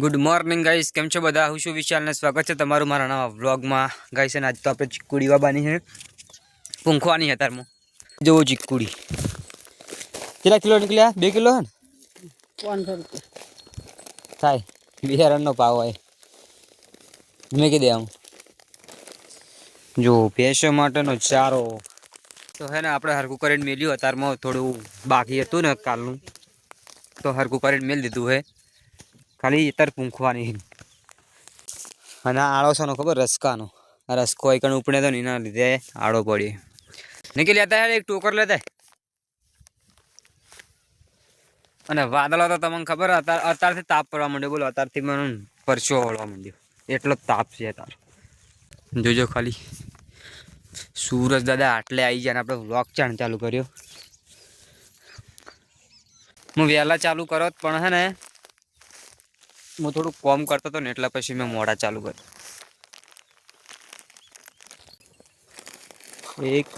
Good morning guys કેમ છો બધા? હું છું વિશાલને સ્વાગત છે તમારું મારા નવા વ્લોગમાં ગાઈસ અને આજ તો આપણે ચીકુડી વાબાની છે. પૂંખવાની છે તારમાં જોવો ચીકુડી. કેટલા કિલો નીકળ્યા? બે કિલો હે ને? પાંચસો રૂપિયા. થાય. બિહારણનો ભાવ હોય. મેં દે આમ. જો ભેંસો માટેનો ચારો. તો હે ને આપણે હરકું કરીને મેલ્યું. અત્યારમાં થોડું બાકી હતું ને કાલનું. તો હરકું કરીને મેળ દીધું હે. ખાલી અત્યારે પૂંખવાની. અને આળો છે ખબર રસકાનો. રસકો એક ઉપડે તો એના લીધે આળો પડ્યો નીકળી લેતા યાર એક ટોકર લેતા અને વાદળો તો તમને ખબર અત્યાર અત્યારથી તાપ પડવા માંડ્યો. બોલો અત્યારથી મને પરચો વળવા માંડ્યો. એટલો તાપ છે તાર. જોજો ખાલી. સૂરજ દાદા આટલે આવી ને આપણે વ્લોગ ચાણ ચાલુ કર્યો. હું વહેલા ચાલુ કરો પણ હે ને હું થોડું કોમ કરતો હતો ને એટલા પછી મેં મોડા ચાલુ કર્યું. એક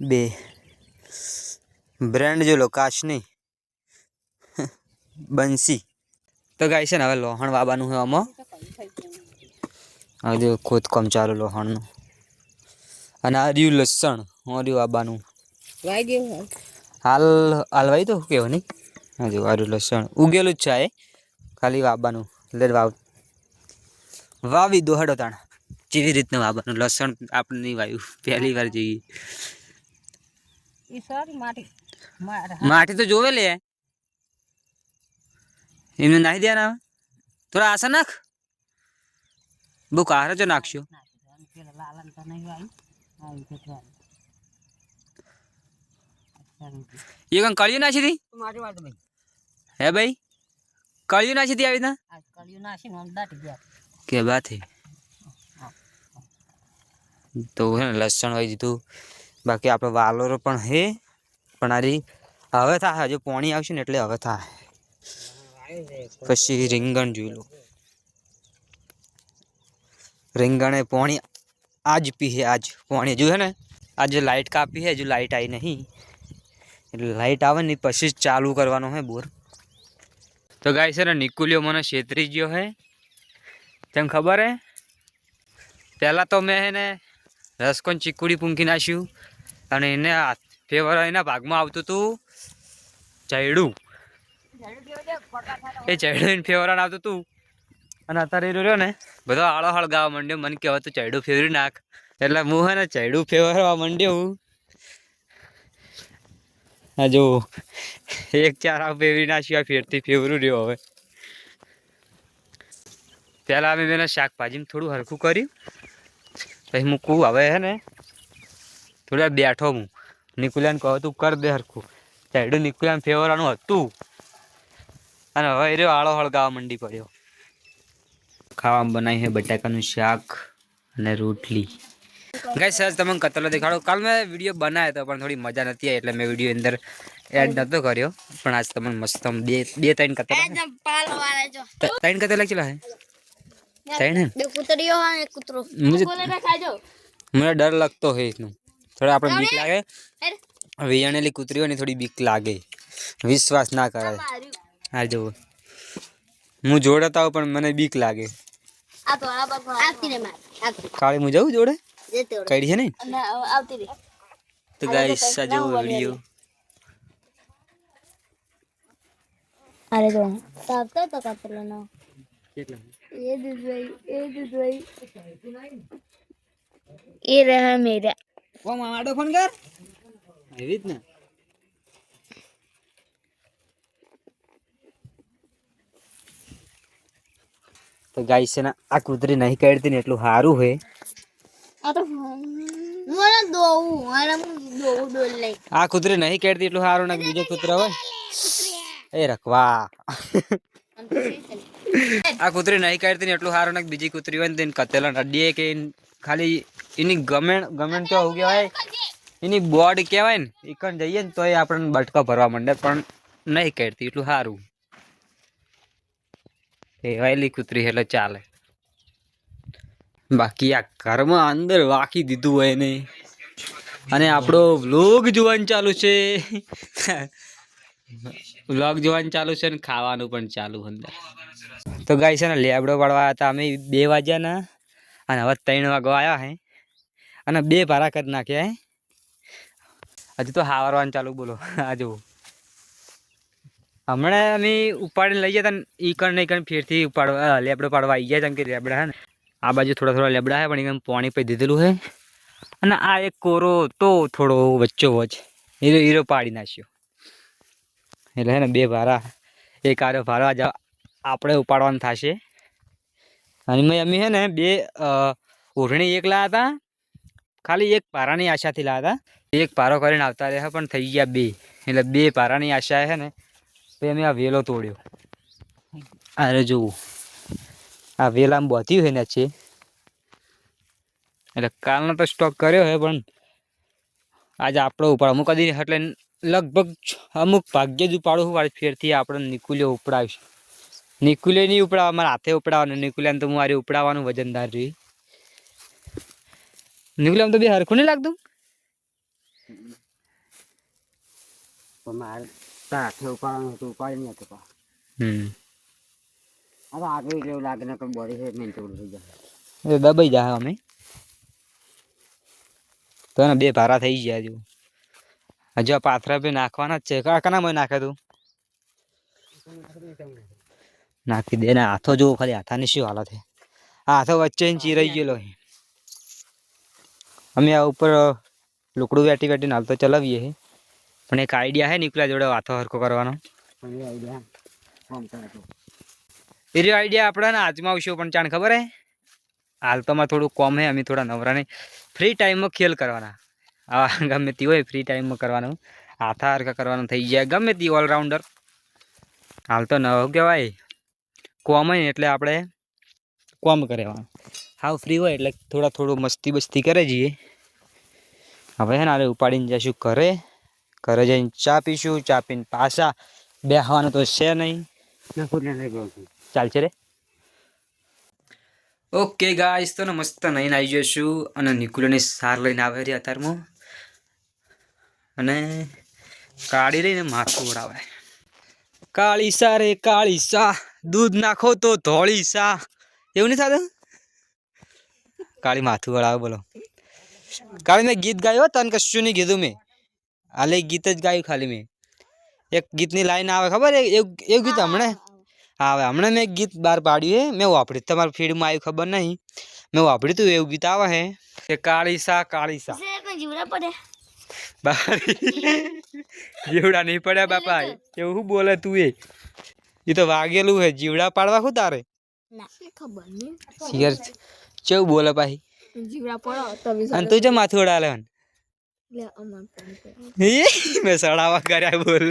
બે. બ્રેન્ડ જો લો કાશની બંસી. તો ગાય છે ને હવે લોહણ વાબાનું છે આમાં. હવે જો ખોદકામ ચાલુ લોહણનું. અને આ રહ્યું લસણ હું રહ્યું વાબાનું હાલ હાલ હાલવાઈ તો કેવું નહીં? હા જો આ રહ્યું લસણ. ઉગેલું જ છે એ? ખાલી વાવવાનું એટલે વાવ વાવી દો હડો તાણ. જેવી રીતના વાવવાનું? લસણ આપણે નહીં વાવ્યું પહેલી વાર જોઈએ માટી. તો જોવે લે. એમને નાખી દે ના થોડા આશા નાખ. બહુ કારો જો નાખશો. નહીં એ કંઈ કળિયું નાખી હતી? મારી વાત ભાઈ હે ભાઈ? કળિયું નાખી હતી આવી રીતના આજ કળિયું નાખીને આમ દાટી ગયા કે બાત હે તો હે ને લસણ હોય દીધું બાકી આપણે વાલોરો પણ હે પણ આરી હવે થાય હજુ પોણી આવશે ને એટલે હવે થાય પછી રીંગણ જોઈ લો રીંગણે પોણી આજ પીએ આજ પોણી હજુ હે ને આજે લાઇટ કાપી હે હજુ લાઇટ આવી નહીં એટલે લાઇટ આવે ને પછી જ ચાલુ કરવાનો હે બોર તો ગાય છે ને, નિકુલિયો મને છેતરી ગયો હે. તેમ ખબર હે? પહેલાં તો મેં એને રસકોન ચીકુડી પૂંખી નાખ્યું અને એને ફેવર એના ભાગમાં આવતું હતું ચૈડું. એ ચૈડું એને ફેવરાન આવતું હતું અને અત્યારે રહ્યો ને, બધો આળો હળ ગાવા માંડ્યો. મને કહેવાતું ચૈડું ફેવરી નાખ. એટલે હું હે ને, ચૈડું ફેવરવા માંડ્યો હા, જો. એક ચાર આ ફેરવી નાખ્યું આ ફેરથી ફેવરું રહ્યો હવે. પહેલાં અમે મેં શાકભાજીમાં થોડું હરખું કર્યું. પછી મૂકું હવે હે ને, થોડા બેઠો હું. નિકુલિયાને કહો, તું કર દે હરખું. સાઈડું નિકુલિયાને ફેવરવાનું હતું. અને હવે રહ્યો આળો હળગાવા મંડી પડ્યો. ખાવામાં બનાવી છે બટાકાનું શાક અને રોટલી. ગાય સર તમને કતલો દેખાડો. કાલ મેં વીડિયો બનાવ્યો હતો પણ થોડી મજા નથી આવી એટલે મેં વીડિયો અંદર એડ નહોતો કર્યો. પણ આજ તમને મસ્ત આમ બે બે ત્રણ કતલા પાલ વાળે જો. ત- ત્રણ કતલા કેટલા હે? ત્રણ હે? ને? બે કૂતરીઓ હોય એક કૂતરો. મુझे બોલે ના ખાજો. મને ડર લાગતો હોય એનું થોડા આપણે બીક લાગે. અરે વિયાણેલી કૂતરી હોય ને થોડી બીક લાગે. વિશ્વાસ ના કરાય. માર્યું હા જો હું જોડતા હોઉં પણ મને બીક લાગે. આ તો આ બાપ આવતી રે માર. આવતી કાળી હું જવું જોડે? તે કઈ છે ને અને આવતી રે તો ગાઈસ સજો વીડિયો અરે જો સાવતો તો કતરો નો એ દુધવાઈ એ દુધવાઈ એ રહા મેરા. કોમ મામાડો ફોન કર. એવી જ ને તો ગાઈસ છે ને આ કુતરી નહીં કાઢતી ને એટલું સારું હે આ તો કૂતરી નહીં કેડતી એટલું સારું નાખ, બીજો કૂતરો હોય. એ રખવા. આ કૂતરી નહીં કાઢતી એટલું સારું નાખ, બીજી કૂતરી હોય ને તેને કતેલા અડીએ કે ખાલી એની ગમેણ ગમેણ તો શું કહેવાય. એની બોર્ડ કહેવાય ને એ કણ જઈએ ને તોય આપણને બટકા ભરવા માંડે, પણ નહીં કાઢતી એટલું સારું. કહેવાયેલી કૂતરી એટલે ચાલે. બાકી આ ઘરમાં અંદર વાકી દીધું હોય ને અને આપણો વ્લોગ જોવાનું ચાલુ છે. વ્લોગ જોવાનું ચાલુ છે ને ખાવાનું પણ ચાલુ અંદર. તો ગાય છે ને, લેબડો પાડવા હતા. અમે બે વાગ્યાના અને હવે ત્રણ વાગવા આવ્યા હે. અને બે ભારા કરી નાખ્યા હે. હજુ તો હાવરવાનું ચાલુ બોલો. આ જુઓ. હમણાં અમે ઉપાડીને લઈ ગયા હતા ઈ કણ નહીં કણ ફેરથી ઉપાડવા, લેબડો પાડવા આવી ગયા જેમ કે લેબડા હે ને. આ બાજુ થોડા થોડા લેબડા હે પણ એકદમ પાણી પી દીધેલું હે અને આ એક કોરો તો થોડો વચ્ચો વચ હીરો હીરો પાડી નાખ્યો. એટલે હે ને બે ભારા, એક આરો ભારો આજે આપણે ઉપાડવાનું થશે. અને મેં અમે હે ને બે ઓઢણી એક લાયા હતા. ખાલી એક પારાની આશાથી લાયા હતા. એક પારો કરીને આવતા રહ્યા, પણ થઈ ગયા બે. એટલે બે પારાની આશા હે ને, તો અમે આ વેલો તોડ્યો. અરે જોવું. આ વેલામાં બોધ્યું હોય ને છે. એટલે કાલનો તો સ્ટોક કર્યો હોય પણ આજે આપણો ઉપાડ. અમુક કદી એટલે લગભગ અમુક ભાગ્ય જ ઉપાડું વાળી ફેરથી આપણે નિકુલ્યો ઉપડાવીશું. નિકુલ્યો નહીં ઉપડાવવા મારા હાથે ઉપડાવવાનું. નિકુલ્યાને તો હું મારે ઉપડાવવાનું વજનદાર જોઈ નિકુલ્યામ તો બે હરખું નહીં લાગતું? મારે હાથે ઉપાડવાનું હતું ઉપાડી નહીં હતું હમ. હવે આગળ એવું લાગે ને કે બોડી છે મેન ટોલ થઈ જાય એ દબાઈ જાય અમે. તો બે ભારા થઈ ગયા જો હજુ આ પાથરા બી નાખવાના જ છે. કના માં નાખે તું? નાખી દે ને હાથો જોવો ખાલી હાથાની શું હાલત છે. આ હાથો વચ્ચે ચીરાઈ ગયેલો અમે આ ઉપર લુકડું વેટી વેટીને હાલ તો ચલાવીએ છીએ. પણ એક આઈડિયા છે નીકળ્યા જોડે હાથો હરકો કરવાનો. આઈડિયા એ રહ્યો આઈડિયા આપણાને આજમાં આવશે પણ જાણ ખબર હે? હાલ તો માં થોડું કોમ હે, અમે થોડા નવરા નહીં. ફ્રી ટાઈમમાં ખેલ કરવાના. આવા ગમે તે હોય ફ્રી ટાઈમમાં કરવાનું. હાથા હરખા કરવાનું થઈ જાય. ગમે તે ઓલરાઉન્ડર હાલ તો ન કહેવાય? કોમ હોય એટલે આપણે કોમ કરેવાનું હાવ ફ્રી હોય એટલે થોડા થોડું મસ્તી બસ્તી કરે જઈએ. હવે હે ને હાલે ઉપાડીને જઈશું ઘરે. ઘરે જઈને ચા પીશું, ચા પીને પાછા બેહવાનું તો છે નહીં. ચાલશે રે? ઓકે ગાઈસ, તો મસ્ત નહીં આવી જઈશું અને નિકુલની સાર લઈને આવે છે અત્યારમાં. અને કાળી રહીને માથું ઉડાવે કાળી સા રે, કાળી સા, દૂધ નાખો તો ધોળી સા. એવું નહીં થતું? કાળી માથું વળાવે બોલો. કાળી મેં ગીત ગાયું તને કશું નહીં કીધું મેં. હાલે ગીત જ ગાયું ખાલી મેં. એક ગીતની લાઈન આવે, ખબર? એક ગીત હમણાં. હા હવે હમણાં મેં એક ગીત બહાર પાડ્યું હે મેં વાપર્યું. તમારા ફીડમાં આવ્યું ખબર નહીં. મેં વાપર્યું હતું એવું ગીત આવે હે. કે કાળી સા કાળી સા જીવડા પડે. બારી જીવડા નહીં પડ્યા બાપા એવું શું બોલે તું એ? એ તો વાગેલું હે. જીવડા પાડવા શું તારે? ના ખબર નહીં. શિયર ચેવું બોલે પાહી? જીવડા પડો તમે અને તું જે માથું ઉડાલે હન? લે અમાર પણ એ મેં સડાવા કર્યા બોલ.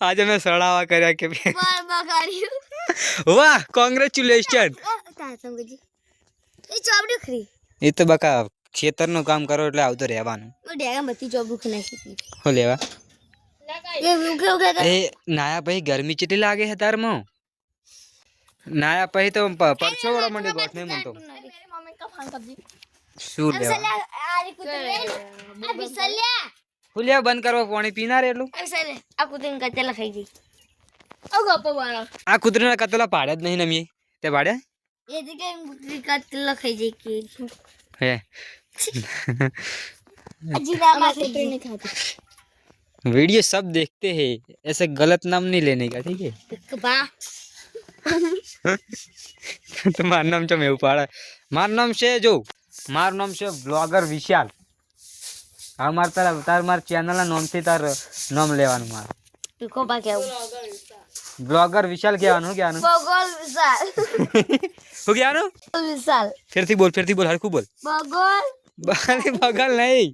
આજે મેં સડાવા કર્યા કે બાર બગાડ્યું વાહ કોંગ્રેચ્યુલેશન તા સંગજી એ ચોબડી ખરી એ તો બકા ખેતરનું કામ કરો એટલે આવતો રહેવાનું ઓ ડેગા મતી ચોબડી ખના ખીતી શું લેવા એ ઉગે ઉગે એ નાયા પછી ગરમી કેટલી લાગે છે તારમાં નાયા પછી તો પ- પરસો વાળો મંડી ગોઠ નહીં મનતો મમ્મી કા ફાન કબજી શું લેવા સલ્યા આરી કુતરે આ બિસલ્યા શું લેવા બંધ કરવો પાણી પીનાર એટલું આ સલે આ કુતરે કચેલા ખાઈ ગઈ ઓ ગપ્પો વાળો આ કૂતરીના કતલા પાડ્યા જ નહીં નમીએ તે પાડ્યા એ તો કે કુતરી કચેલા ખાઈ જાય કે હે અજીરા માં કુતરી નહીં ખાતી वीडियो सब देखते हैं ऐसे गलत नाम नहीं लेने का ठीक है બા તો મારું નામ છે એવું પાડે મારું નામ છે જો મારું નામ છે બ્લોગર વિશાલ હા મારે તારા તાર મારા ચેનલના નામથી તાર નામ લેવાનું મારે. તું બા કેવું? બ્લોગર વિશાલ કહેવાનું કહેવાનું? બગોલ વિશાલ. શું કહેવાનું? વિશાલ. ફેરથી બોલ ફેરથી બોલ હરખું બોલ. બગોલ. બાલી બગલ નહીં.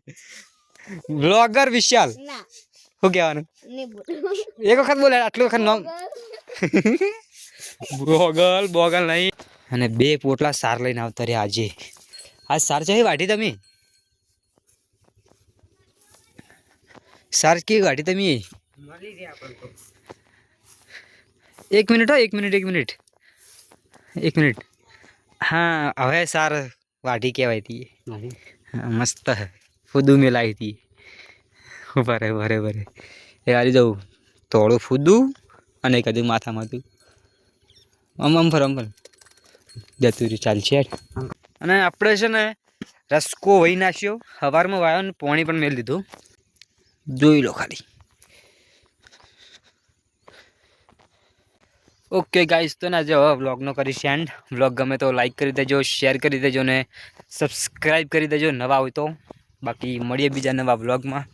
બ્લોગર વિશાલ. ના. શું કહેવાનું? નહીં બોલ. એક વખત બોલે આટલું વખત નામ. બોગલ. બોગલ નહીં. અને બે પોટલા સાર લઈને આવતા રહ્યા આજે. આજ સાર છે વાટી તમે? સાર કે વાટી તમે એક મિનિટ હો એક મિનિટ એક મિનિટ એક મિનિટ હા હવે સાર વાટી કહેવાય હતી મસ્ત ફૂદું મેલાવી હતી બરે બરે બરે એ હારી જવું થોડું ફૂદું અને કદું માથામાં હતું આમ આમ ફર આમ ફર જતું રહ્યું ચાલશે અને આપણે છે ને રસકો વહી નાખ્યો. સવારમાં વાયો ને પાણી પણ મેળ દીધું. જોઈ લો ખાલી ઓકે ગાઈસ તો ના જો વ્લોગનો કરી સેન્ડ વ્લોગ ગમે તો લાઈક કરી દેજો શેર કરી દેજો ને સબસ્ક્રાઈબ કરી દેજો નવા હોય તો બાકી મળીએ બીજા નવા વ્લોગમાં